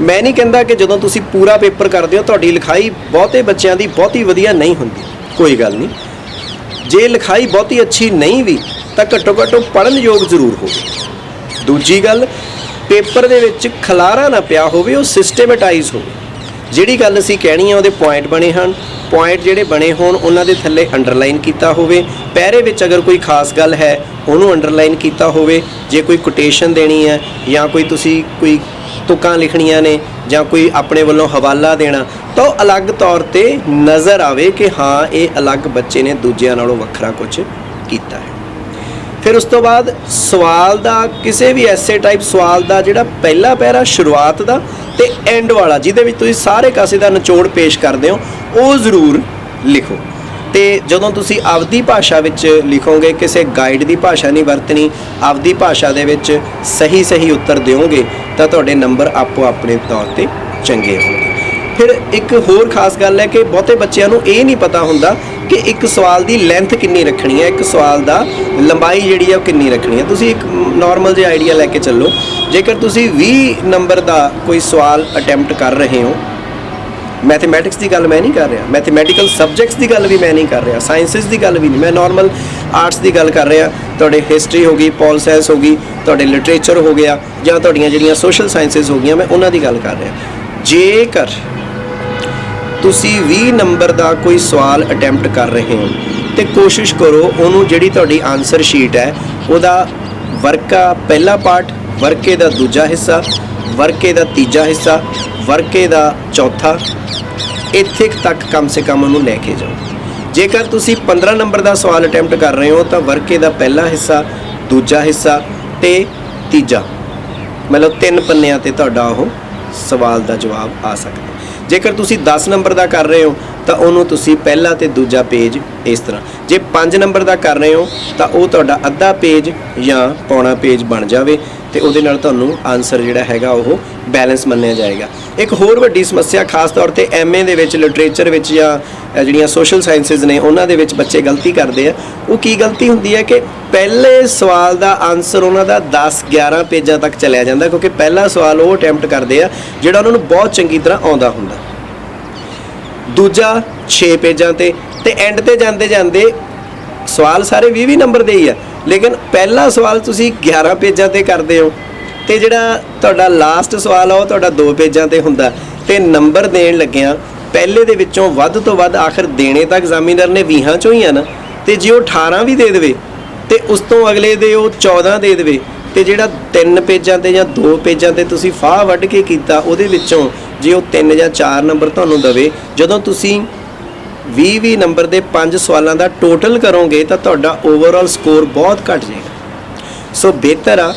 ਮੈਂ ਨਹੀਂ ਕਹਿੰਦਾ ਕਿ ਜਦੋਂ ਤੁਸੀਂ ਪੂਰਾ ਪੇਪਰ ਕਰਦੇ ਹੋ, ਤੁਹਾਡੀ ਲਿਖਾਈ ਬਹੁਤੇ ਬੱਚਿਆਂ ਦੀ ਬਹੁਤੀ ਵਧੀਆ ਨਹੀਂ ਹੁੰਦੀ। ਕੋਈ ਗੱਲ ਨਹੀਂ। ਜੇ ਲਿਖਾਈ ਬਹੁਤੀ ਅੱਛੀ ਨਹੀਂ ਵੀ, ਤਾਂ ਘੱਟੋ ਘੱਟ ਉਹ ਪੜ੍ਹਨ ਯੋਗ ਜ਼ਰੂਰ ਹੋਵੇ। ਦੂਜੀ ਗੱਲ, ਪੇਪਰ ਦੇ ਵਿੱਚ ਖਲਾਰਾ ਨਾ ਪਿਆ ਹੋਵੇ, ਉਹ ਸਿਸਟੇਮੈਟਾਈਜ਼ ਹੋਵੇ। ਜਿਹੜੀ ਗੱਲ ਅਸੀਂ ਕਹਿਣੀ ਹੈ ਉਹਦੇ ਪੁਆਇੰਟ ਬਣੇ ਹਨ। ਪੁਆਇੰਟ ਜਿਹੜੇ ਬਣੇ ਹੋਣ, ਉਹਨਾਂ ਦੇ ਥੱਲੇ ਅੰਡਰਲਾਈਨ ਕੀਤਾ ਹੋਵੇ। ਪੈਰੇ ਵਿੱਚ ਅਗਰ ਕੋਈ ਖਾਸ ਗੱਲ ਹੈ, ਉਹਨੂੰ ਅੰਡਰਲਾਈਨ ਕੀਤਾ ਹੋਵੇ। ਜੇ ਕੋਈ ਕੋਟੇਸ਼ਨ ਦੇਣੀ ਹੈ, ਜਾਂ ਕੋਈ ਤੁਸੀਂ ਕੋਈ ਤੁਕਾਂ ਲਿਖਣੀਆਂ ਨੇ, ਜਾਂ ਕੋਈ ਆਪਣੇ ਵੱਲੋਂ ਹਵਾਲਾ ਦੇਣਾ, ਤਾਂ ਉਹ ਅਲੱਗ ਤੌਰ ਤੇ ਨਜ਼ਰ ਆਵੇ ਕਿ ਹਾਂ, ਇਹ ਅਲੱਗ ਬੱਚੇ ਨੇ, ਦੂਜਿਆਂ ਨਾਲੋਂ ਵੱਖਰਾ ਕੁਝ ਕੀਤਾ ਹੈ। ਫਿਰ ਉਸ ਤੋਂ ਬਾਅਦ ਸਵਾਲ ਦਾ, ਕਿਸੇ ਵੀ ਐਸੇ ਟਾਈਪ ਸਵਾਲ ਦਾ ਜਿਹੜਾ ਪਹਿਲਾ ਪੈਰਾ ਸ਼ੁਰੂਆਤ ਦਾ ਤੇ ਐਂਡ ਵਾਲਾ, ਜਿਹਦੇ ਵਿੱਚ ਤੁਸੀਂ ਸਾਰੇ ਕਾਸੇ ਦਾ ਨਿਚੋੜ ਪੇਸ਼ ਕਰਦੇ ਹੋ, ਉਹ ਜ਼ਰੂਰ ਲਿਖੋ। ਤੇ ਜਦੋਂ ਤੁਸੀਂ ਆਪਦੀ ਭਾਸ਼ਾ ਵਿੱਚ ਲਿਖੋਗੇ, ਕਿਸੇ ਗਾਈਡ ਦੀ ਭਾਸ਼ਾ ਨਹੀਂ ਵਰਤਣੀ, ਆਪਦੀ ਭਾਸ਼ਾ ਦੇ ਵਿੱਚ ਸਹੀ ਸਹੀ ਉੱਤਰ ਦਿਓਗੇ, ਤਾਂ ਤੁਹਾਡੇ ਨੰਬਰ ਆਪੋ ਆਪਣੇ ਤੌਰ ਤੇ ਚੰਗੇ ਹੋਣਗੇ। ਫਿਰ ਇੱਕ ਹੋਰ ਖਾਸ ਗੱਲ ਹੈ ਕਿ ਬਹੁਤੇ ਬੱਚਿਆਂ ਨੂੰ ਇਹ ਨਹੀਂ ਪਤਾ ਹੁੰਦਾ ਕਿ ਇੱਕ ਸਵਾਲ ਦੀ ਲੈਂਥ ਕਿੰਨੀ ਰੱਖਣੀ ਹੈ, ਇੱਕ ਸਵਾਲ ਦਾ ਲੰਬਾਈ ਜਿਹੜੀ ਹੈ ਉਹ ਕਿੰਨੀ ਰੱਖਣੀ ਹੈ। ਤੁਸੀਂ ਇੱਕ ਨਾਰਮਲ ਜਿਹਾ ਆਈਡੀਆ ਲੈ ਕੇ ਚੱਲੋ। ਜੇਕਰ ਤੁਸੀਂ 20 ਨੰਬਰ ਦਾ ਕੋਈ ਸਵਾਲ ਅਟੈਂਪਟ ਕਰ ਰਹੇ ਹੋ ਮੈਥਮੈਟਿਕਸ ਦੀ ਗੱਲ ਮੈਂ ਨਹੀਂ ਕਰ ਰਿਹਾ ਮੈਥਮੈਟੀਕਲ ਸਬਜੈਕਟਸ ਦੀ ਗੱਲ ਵੀ ਮੈਂ ਨਹੀਂ ਕਰ ਰਿਹਾ ਸਾਇੰਸਿਸ ਦੀ ਗੱਲ ਵੀ ਨਹੀਂ। ਮੈਂ ਨਾਰਮਲ ਆਰਟਸ ਦੀ ਗੱਲ ਕਰ ਰਿਹਾ। ਤੁਹਾਡੇ ਹਿਸਟਰੀ ਹੋ ਗਈ ਪੋਲ ਸਾਇੰਸ ਹੋ ਗਈ, ਤੁਹਾਡੇ ਲਿਟਰੇਚਰ ਹੋ ਗਿਆ ਜਾਂ ਤੁਹਾਡੀਆਂ ਜਿਹੜੀਆਂ ਸੋਸ਼ਲ ਸਾਇੰਸਿਸ ਹੋ ਗਈਆਂ, ਮੈਂ ਉਹਨਾਂ ਦੀ ਗੱਲ ਕਰ ਰਿਹਾ। ਜੇਕਰ ਤੁਸੀਂ 20 ਨੰਬਰ ਦਾ ਕੋਈ ਸਵਾਲ ਅਟੈਂਪਟ ਕਰ ਰਹੇ ਹੋ, ਤੇ ਕੋਸ਼ਿਸ਼ ਕਰੋ ਉਹਨੂੰ ਜਿਹੜੀ ਤੁਹਾਡੀ ਆਨਸਰ ਸ਼ੀਟ ਹੈ, ਉਹਦਾ ਵਰਕਾ ਪਹਿਲਾ ਪਾਰਟ ਵਰਕੇ ਦਾ ਦੂਜਾ ਹਿੱਸਾ, ਵਰਕੇ ਦਾ ਤੀਜਾ ਹਿੱਸਾ, ਵਰਕੇ ਦਾ ਚੌਥਾ, ਇੱਥੇ ਤੱਕ ਕਮ ਸੇ ਕਮ ਉਹਨੂੰ ਲੈ ਕੇ ਜਾਓ। ਜੇਕਰ ਤੁਸੀਂ 15 ਨੰਬਰ ਦਾ ਸਵਾਲ ਅਟੈਂਪਟ ਕਰ ਰਹੇ ਹੋ, ਤਾਂ ਵਰਕੇ ਦਾ ਪਹਿਲਾ ਹਿੱਸਾ, ਦੂਜਾ ਹਿੱਸਾ ਤੇ ਤੀਜਾ। ਮਤਲਬ ਤਿੰਨ ਪੰਨਿਆਂ ਤੇ ਤੁਹਾਡਾ ਉਹ ਸਵਾਲ ਦਾ ਜਵਾਬ ਆ ਸਕਦਾ। ਜੇਕਰ ਤੁਸੀਂ 10 ਨੰਬਰ ਦਾ ਕਰ ਰਹੇ ਹੋ ਤਾਂ ਉਹਨੂੰ ਤੁਸੀਂ ਪਹਿਲਾ ਤੇ ਦੂਜਾ ਪੇਜ ਇਸ ਤਰ੍ਹਾਂ। ਜੇ 5 ਨੰਬਰ ਦਾ ਕਰ ਰਹੇ ਹੋ, ਤਾਂ ਉਹ ਤੁਹਾਡਾ ਅੱਧਾ ਪੇਜ ਜਾਂ ਪੌਣਾ ਪੇਜ ਬਣ ਜਾਵੇ ਤੇ ਉਹਦੇ ਨਾਲ ਤੁਹਾਨੂੰ ਆਨਸਰ ਜਿਹੜਾ ਹੈਗਾ ਉਹ ਬੈਲੈਂਸ ਮੰਨਿਆ ਜਾਏਗਾ। ਇੱਕ ਹੋਰ ਵੱਡੀ ਸਮੱਸਿਆ ਖਾਸ ਤੌਰ ਤੇ ਐਮਏ ਦੇ ਵਿੱਚ ਲਿਟਰੇਚਰ ਵਿੱਚ ਜਾਂ ਜਿਹੜੀਆਂ ਸੋਸ਼ਲ ਸਾਇੰਸਿਸ ਨੇ, ਉਹਨਾਂ ਦੇ ਵਿੱਚ ਬੱਚੇ ਗਲਤੀ ਕਰਦੇ ਆ। ਉਹ ਕੀ ਗਲਤੀ ਹੁੰਦੀ ਹੈ ਕਿ ਪਹਿਲੇ ਸਵਾਲ ਦਾ ਆਨਸਰ ਉਹਨਾਂ ਦਾ 10 11 ਪੇਜਾਂ ਤੱਕ ਚਲਿਆ ਜਾਂਦਾ, ਕਿਉਂਕਿ ਪਹਿਲਾ ਸਵਾਲ ਉਹ ਅਟੈਂਪਟ ਕਰਦੇ ਆ, ਜਿਹੜਾ ਉਹਨਾਂ ਨੂੰ ਬਹੁਤ ਚੰਗੀ ਤਰ੍ਹਾਂ ਆਉਂਦਾ ਹੁੰਦਾ। ਦੂਜਾ 6 ਪੇਜਾਂ ਤੇ ਤੇ ਐਂਡ ਤੇ ਜਾਂਦੇ ਜਾਂਦੇ ਸਵਾਲ ਸਾਰੇ 20 20 ਨੰਬਰ ਦੇ ਹੀ ਆ। ਲੇਕਿਨ ਪਹਿਲਾ ਸਵਾਲ ਤੁਸੀਂ 11 ਪੇਜਾਂ ਤੇ ਕਰਦੇ ਹੋ, ਤੇ ਜਿਹੜਾ ਤੁਹਾਡਾ ਲਾਸਟ ਸਵਾਲ ਆ, ਉਹ ਤੁਹਾਡਾ 2 ਪੇਜਾਂ ਤੇ ਹੁੰਦਾ। ਤੇ ਨੰਬਰ ਦੇਣ ਲੱਗਿਆਂ, ਪਹਿਲੇ ਦੇ ਵਿੱਚੋਂ ਵੱਧ ਤੋਂ ਵੱਧ ਆਖਰ ਦੇਣੇ ਤਾਂ ਐਗਜ਼ਾਮੀਨਰ ਨੇ 20 ਚੋਂ ਹੀ ਆ ਨਾ। ਤੇ ਜੇ ਉਹ 18 ਵੀ ਦੇ ਦੇਵੇ, ਤੇ ਉਸ ਤੋਂ ਅਗਲੇ ਦੇ ਉਹ 14 ਦੇ ਦੇਵੇ। ਤੇ ਜਿਹੜਾ 3 ਪੇਜਾਂ ਤੇ ਜਾਂ 2 ਪੇਜਾਂ ਤੇ ਤੁਸੀਂ ਫਾਹ ਵੱਢ ਕੇ ਕੀਤਾ, ਉਹਦੇ ਵਿੱਚੋਂ ਜੇ ਉਹ 3 ਜਾਂ 4 ਨੰਬਰ ਤੁਹਾਨੂੰ ਦਵੇ, ਜਦੋਂ ਤੁਸੀਂ 20-20 ਨੰਬਰ ਦੇ 5 ਸਵਾਲਾਂ ਦਾ ਟੋਟਲ ਕਰੋਗੇ, ਤਾਂ ਤੁਹਾਡਾ ਓਵਰਆਲ ਸਕੋਰ ਬਹੁਤ ਘਟ ਜਾਏਗਾ। ਸੋ ਬਿਹਤਰ ਆ,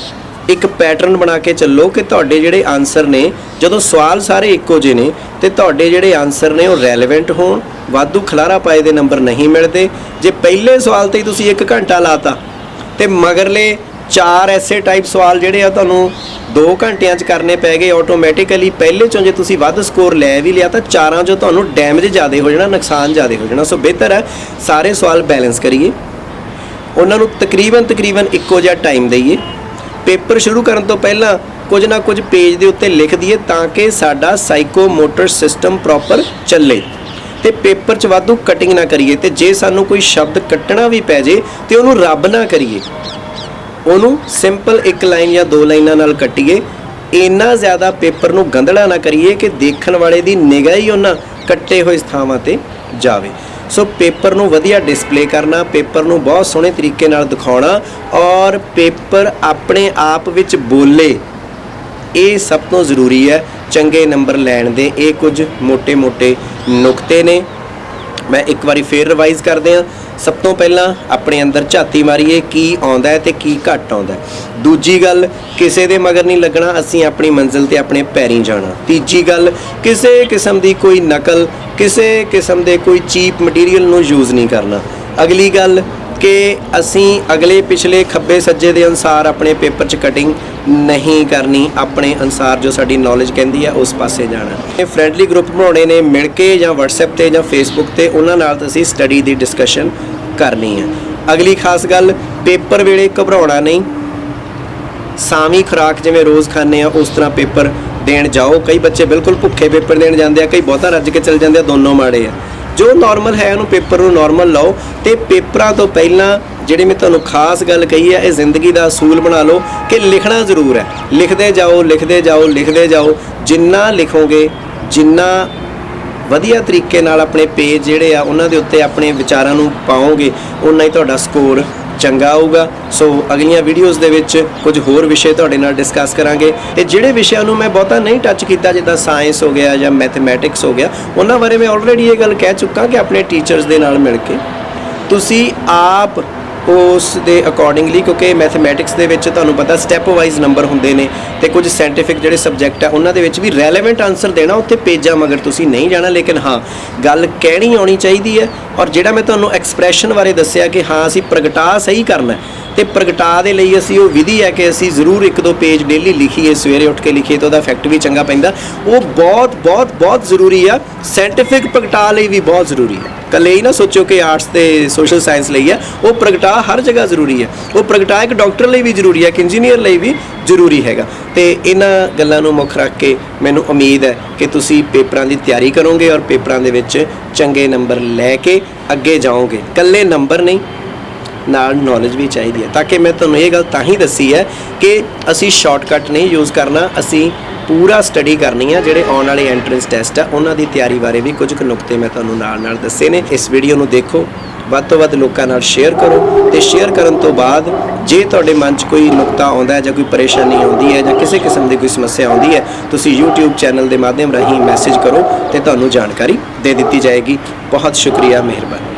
ਇੱਕ ਪੈਟਰਨ ਬਣਾ ਕੇ ਚੱਲੋ ਕਿ ਤੁਹਾਡੇ ਜਿਹੜੇ ਆਨਸਰ ਨੇ, ਜਦੋਂ ਸਵਾਲ ਸਾਰੇ ਇੱਕੋ ਜਿਹੇ ਨੇ, ਤੇ ਤੁਹਾਡੇ ਜਿਹੜੇ ਆਨਸਰ ਨੇ ਉਹ ਰੈਲੇਵੈਂਟ ਹੋਣ, ਵਾਧੂ ਖਲਾਰਾ ਪਾਏ ਦੇ ਨੰਬਰ ਨਹੀਂ ਮਿਲਦੇ। ਜੇ ਪਹਿਲੇ ਸਵਾਲ ਤੇ ਹੀ ਤੁਸੀਂ 1 ਘੰਟਾ ਲਾਤਾ, ਤੇ ਮਗਰਲੇ ਚਾਰ ਐਸੇ ਟਾਈਪ ਸਵਾਲ ਜਿਹੜੇ ਆ ਤੁਹਾਨੂੰ 2 ਘੰਟਿਆਂ 'ਚ ਕਰਨੇ ਪੈ ਗਏ ਆਟੋਮੈਟਿਕਲੀ ਪਹਿਲੇ ਚੋਂ ਜੇ ਤੁਸੀਂ ਵੱਧ ਸਕੋਰ ਲੈ ਵੀ ਲਿਆ ਤਾਂ ਚਾਰਾਂ 'ਚੋਂ ਤੁਹਾਨੂੰ ਡੈਮੇਜ ਜ਼ਿਆਦਾ ਹੋ ਜਾਣਾ, ਨੁਕਸਾਨ ਜ਼ਿਆਦਾ ਹੋ ਜਾਣਾ। ਸੋ ਬਿਹਤਰ ਹੈ, ਸਾਰੇ ਸਵਾਲ ਬੈਲੈਂਸ ਕਰੀਏ। ਉਹਨਾਂ ਨੂੰ ਤਕਰੀਬਨ ਤਕਰੀਬਨ ਇੱਕੋ ਜਿਹਾ ਟਾਈਮ ਦਈਏ। ਪੇਪਰ ਸ਼ੁਰੂ ਕਰਨ ਤੋਂ ਪਹਿਲਾਂ ਕੁਝ ਨਾ ਕੁਝ ਪੇਜ ਦੇ ਉੱਤੇ ਲਿਖ ਦਈਏ ਤਾਂ ਕਿ ਸਾਡਾ ਸਾਈਕੋ ਮੋਟਰ ਸਿਸਟਮ ਪ੍ਰੋਪਰ ਚੱਲੇ। ਤੇ ਪੇਪਰ 'ਚ ਵਾਧੂ ਕਟਿੰਗ ਨਾ ਕਰੀਏ ਤੇ ਜੇ ਸਾਨੂੰ ਕੋਈ ਸ਼ਬਦ ਕੱਟਣਾ ਵੀ ਪੈ ਜੇ ਤੇ ਉਹਨੂੰ ਰੱਬ ਨਾ ਕਰੀਏ। ਉਹਨੂੰ ਸਿੰਪਲ ਇੱਕ ਲਾਈਨ ਜਾਂ ਦੋ ਲਾਈਨਾਂ ਨਾਲ ਕੱਟੀਏ। ਇੰਨਾ ਜ਼ਿਆਦਾ ਪੇਪਰ ਨੂੰ ਗੰਧਲਾ ਨਾ ਕਰੀਏ ਕਿ ਦੇਖਣ ਵਾਲੇ ਦੀ ਨਿਗਾਹ ਹੀ ਉਹਨਾਂ ਕੱਟੇ ਹੋਏ ਥਾਵਾਂ ਤੇ ਜਾਵੇ। ਸੋ ਪੇਪਰ ਨੂੰ ਵਧੀਆ ਡਿਸਪਲੇ ਕਰਨਾ, ਪੇਪਰ ਨੂੰ ਬਹੁਤ ਸੋਹਣੇ ਤਰੀਕੇ ਨਾਲ ਦਿਖਾਉਣਾ ਔਰ ਪੇਪਰ ਆਪਣੇ ਆਪ ਵਿੱਚ ਬੋਲੇ, ਇਹ ਸਭ ਤੋਂ ਜ਼ਰੂਰੀ ਹੈ। ਚੰਗੇ ਨੰਬਰ ਲੈਣ ਦੇ ਇਹ ਕੁਝ ਮੋٹے-ਮੋٹے ਨੁਕਤੇ ਨੇ। ਮੈਂ ਇੱਕ ਵਾਰੀ ਫੇਰ ਰਿਵਾਈਜ਼ ਕਰਦੇ ਹਾਂ। ਸਭ ਤੋਂ ਪਹਿਲਾਂ ਆਪਣੇ ਅੰਦਰ ਝਾਤੀ ਮਾਰੀਏ, ਕੀ ਆਉਂਦਾ ਹੈ ਤੇ ਕੀ ਘੱਟ ਆਉਂਦਾ ਹੈ। ਦੂਜੀ ਗੱਲ, ਕਿਸੇ ਦੇ ਮਗਰ ਨਹੀਂ ਲੱਗਣਾ, ਅਸੀਂ ਆਪਣੀ ਮੰਜ਼ਿਲ ਤੇ ਆਪਣੇ ਪੈਰੀਂ ਜਾਣਾ। ਤੀਜੀ ਗੱਲ, ਕਿਸੇ ਕਿਸਮ ਦੀ ਕੋਈ ਨਕਲ, ਕਿਸੇ ਕਿਸਮ ਦੇ ਕੋਈ ਚੀਪ ਮਟੀਰੀਅਲ ਨੂੰ ਯੂਜ਼ ਨਹੀਂ ਕਰਨਾ। ਅਗਲੀ ਗੱਲ ਕਿ ਅਸੀਂ ਅਗਲੇ ਪਿਛਲੇ ਖੱਬੇ ਸੱਜੇ ਦੇ ਅਨਸਾਰ ਆਪਣੇ ਪੇਪਰ 'ਚ ਕਟਿੰਗ ਨਹੀਂ ਕਰਨੀ, ਆਪਣੇ ਅਨਸਾਰ ਜੋ ਸਾਡੀ ਨੌਲੇਜ ਕਹਿੰਦੀ ਹੈ ਉਸ ਪਾਸੇ ਜਾਣਾ। ਇਹ ਫ੍ਰੈਂਡਲੀ ਗਰੁੱਪ ਬਣਾਉਣੇ ਨੇ, ਮਿਲ ਕੇ ਜਾਂ WhatsApp ਤੇ ਜਾਂ Facebook ਤੇ, ਉਹਨਾਂ ਨਾਲ ਅਸੀਂ ਸਟੱਡੀ ਦੀ ਡਿਸਕਸ਼ਨ ਕਰਨੀ ਹੈ ਅਗਲੀ ਖਾਸ ਗੱਲ, ਪੇਪਰ ਵੇਲੇ ਘਬਰਾਉਣਾ ਨਹੀਂ। ਸਾਵੀਂ ਖੁਰਾਕ ਜਿਵੇਂ ਰੋਜ਼ ਖਾਂਦੇ ਆ, ਉਸ ਤਰ੍ਹਾਂ ਪੇਪਰ ਦੇਣ ਜਾਓ। ਕਈ ਬੱਚੇ ਬਿਲਕੁਲ ਭੁੱਖੇ ਪੇਪਰ ਦੇਣ ਜਾਂਦੇ ਆ, ਕਈ ਬਹੁਤਾ ਰੱਜ ਕੇ ਚਲ ਜਾਂਦੇ ਆ, ਦੋਨੋਂ ਮਾੜੇ ਆ। ਜੋ ਨਾਰਮਲ ਹੈ, ਉਹਨੂੰ ਪੇਪਰ ਨੂੰ ਨਾਰਮਲ ਲਓ ਤੇ ਪੇਪਰਾਂ ਤੋਂ ਪਹਿਲਾਂ ਜਿਹੜੇ ਮੈਂ ਤੁਹਾਨੂੰ ਖਾਸ ਗੱਲ ਕਹੀ ਹੈ, ਇਹ ਜ਼ਿੰਦਗੀ ਦਾ ਅਸੂਲ ਬਣਾ ਲਓ ਕਿ ਲਿਖਣਾ ਜ਼ਰੂਰ ਹੈ। ਲਿਖਦੇ ਜਾਓ ਲਿਖਦੇ ਜਾਓ ਲਿਖਦੇ ਜਾਓ। ਜਿੰਨਾ ਲਿਖੋਗੇ, ਜਿੰਨਾ ਵਧੀਆ ਤਰੀਕੇ ਨਾਲ ਆਪਣੇ ਪੇਜ ਜਿਹੜੇ ਆ, ਉਹਨਾਂ ਦੇ ਉੱਤੇ ਆਪਣੇ ਵਿਚਾਰਾਂ ਨੂੰ ਪਾਓਗੇ ਉਨਾ ਹੀ ਤੁਹਾਡਾ ਸਕੋਰ ਚੰਗਾ ਆਊਗਾ। ਸੋ ਅਗਲੀਆਂ ਵੀਡੀਓਜ਼ ਦੇ ਵਿੱਚ ਕੁਝ ਹੋਰ ਵਿਸ਼ੇ ਤੁਹਾਡੇ ਨਾਲ ਡਿਸਕਸ ਕਰਾਂਗੇ। ਤੇ ਜਿਹੜੇ ਵਿਸ਼ਿਆਂ ਨੂੰ ਮੈਂ ਬਹੁਤਾ ਨਹੀਂ ਟੱਚ ਕੀਤਾ, ਜਿੱਦਾਂ ਸਾਇੰਸ ਹੋ ਗਿਆ ਜਾਂ ਮੈਥਮੈਟਿਕਸ ਹੋ ਗਿਆ, ਉਹਨਾਂ ਬਾਰੇ ਮੈਂ ਆਲਰੇਡੀ ਇਹ ਗੱਲ ਕਹਿ ਚੁੱਕਾ ਕਿ ਆਪਣੇ ਟੀਚਰਸ ਦੇ ਨਾਲ ਮਿਲ ਕੇ ਤੁਸੀਂ ਆਪ ਉਸ ਦੇ ਅਕੋਰਡਿੰਗਲੀ ਕਿਉਂਕਿ ਮੈਥਮੈਟਿਕਸ ਦੇ ਵਿੱਚ ਤੁਹਾਨੂੰ ਪਤਾ ਸਟੈਪ ਵਾਈਜ਼ ਨੰਬਰ ਹੁੰਦੇ ਨੇ ਤੇ ਕੁਝ ਸਾਇੰਟੀਫਿਕ ਜਿਹੜੇ ਸਬਜੈਕਟ ਆ, ਉਹਨਾਂ ਦੇ ਵਿੱਚ ਵੀ ਰੈਲੇਵੈਂਟ ਆਨਸਰ ਦੇਣਾ, ਉੱਥੇ ਪੇਜਾਂ ਮਗਰ ਤੁਸੀਂ ਨਹੀਂ ਜਾਣਾ, ਲੇਕਿਨ ਹਾਂ, ਗੱਲ ਕਹਿਣੀ ਆਉਣੀ ਚਾਹੀਦੀ ਹੈ ਔਰ ਜਿਹੜਾ ਮੈਂ ਤੁਹਾਨੂੰ ਐਕਸਪ੍ਰੈਸ਼ਨ ਬਾਰੇ ਦੱਸਿਆ ਕਿ ਹਾਂ, ਅਸੀਂ ਪ੍ਰਗਟਾ ਸਹੀ ਕਰਨਾ ਹੈ ਤੇ ਪ੍ਰਗਟਾ ਦੇ ਲਈ ਅਸੀਂ ਉਹ ਵਿਧੀ ਹੈ ਕਿ ਅਸੀਂ ਜ਼ਰੂਰ ਇੱਕ ਦੋ ਪੇਜ ਡੇਲੀ ਲਿਖੀਏ, ਸਵੇਰੇ ਉੱਠ ਕੇ ਲਿਖੀਏ ਤਾਂ ਉਹਦਾ ਇਫੈਕਟ ਵੀ ਚੰਗਾ ਪੈਂਦਾ। ਉਹ ਬਹੁਤ ਬਹੁਤ ਬਹੁਤ ਜ਼ਰੂਰੀ ਆ ਸਾਇੰਟੀਫਿਕ ਪ੍ਰਗਟਾ ਲਈ ਵੀ ਬਹੁਤ ਜ਼ਰੂਰੀ ਹੈ। ਕੱਲੇ ਹੀ ਨਾ ਸੋਚੋ ਕਿ ਆਰਟਸ ਤੇ ਸੋਸ਼ਲ ਸਾਇੰਸ ਲਈ ਆ ਉਹ ਪ੍ਰਗਟਾ ਹਰ ਜਗ੍ਹਾ ਜ਼ਰੂਰੀ ਹੈ। ਉਹ ਪ੍ਰਗਟਾ ਇੱਕ ਡਾਕਟਰ ਲਈ ਵੀ ਜ਼ਰੂਰੀ ਹੈ, ਇੱਕ ਇੰਜੀਨੀਅਰ ਲਈ ਵੀ ਜ਼ਰੂਰੀ ਹੈਗਾ। ਤੇ ਇਹਨਾਂ ਗੱਲਾਂ ਨੂੰ ਮੁੱਖ ਰੱਖ ਕੇ ਮੈਨੂੰ ਉਮੀਦ ਹੈ ਕਿ ਤੁਸੀਂ ਪੇਪਰਾਂ ਦੀ ਤਿਆਰੀ ਕਰੋਗੇ ਔਰ ਪੇਪਰਾਂ ਦੇ ਵਿੱਚ ਚੰਗੇ ਨੰਬਰ ਲੈ ਕੇ ਅੱਗੇ ਜਾਓਗੇ। ਕੱਲੇ ਨੰਬਰ ਨਹੀਂ ਨਾਲ ਨੌਲੇਜ ਵੀ ਚਾਹੀਦੀ ਹੈ। ਤਾਂ ਕਿ ਮੈਂ ਤੁਹਾਨੂੰ ਇਹ ਗੱਲ ਤਾਂ ਹੀ ਦੱਸੀ ਹੈ ਕਿ ਅਸੀਂ ਸ਼ਾਰਟਕਟ ਨਹੀਂ ਯੂਜ਼ ਕਰਨਾ, ਅਸੀਂ ਪੂਰਾ ਸਟੱਡੀ ਕਰਨੀ ਆ, ਜਿਹੜੇ ਆਉਣ ਵਾਲੇ ਐਂਟਰੈਂਸ ਟੈਸਟ ਆ, ਉਹਨਾਂ ਦੀ ਤਿਆਰੀ ਬਾਰੇ ਵੀ ਕੁਝ ਕੁ ਨੁਕਤੇ ਮੈਂ ਤੁਹਾਨੂੰ ਨਾਲ-ਨਾਲ ਦੱਸੇ ਨੇ। ਇਸ ਵੀਡੀਓ ਨੂੰ ਦੇਖੋ, ਵੱਧ ਤੋਂ ਵੱਧ ਲੋਕਾਂ ਨਾਲ ਸ਼ੇਅਰ ਕਰੋ ਤੇ ਸ਼ੇਅਰ ਕਰਨ ਤੋਂ ਬਾਅਦ ਜੇ ਤੁਹਾਡੇ ਮਨ 'ਚ ਕੋਈ ਨੁਕਤਾ ਆਉਂਦਾ ਹੈ ਜਾਂ ਕੋਈ ਪਰੇਸ਼ਾਨੀ ਆਉਂਦੀ ਹੈ ਜਾਂ ਕਿਸੇ ਕਿਸਮ ਦੀ ਕੋਈ ਸਮੱਸਿਆ ਆਉਂਦੀ ਹੈ, ਤੁਸੀਂ YouTube ਚੈਨਲ ਦੇ ਮਾਧਿਅਮ ਰਾਹੀਂ ਮੈਸੇਜ ਕਰੋ ਤੇ ਤੁਹਾਨੂੰ ਜਾਣਕਾਰੀ ਦੇ ਦਿੱਤੀ ਜਾਏਗੀ। ਬਹੁਤ ਸ਼ੁਕਰੀਆ, ਮਿਹਰਬਾਨੀ।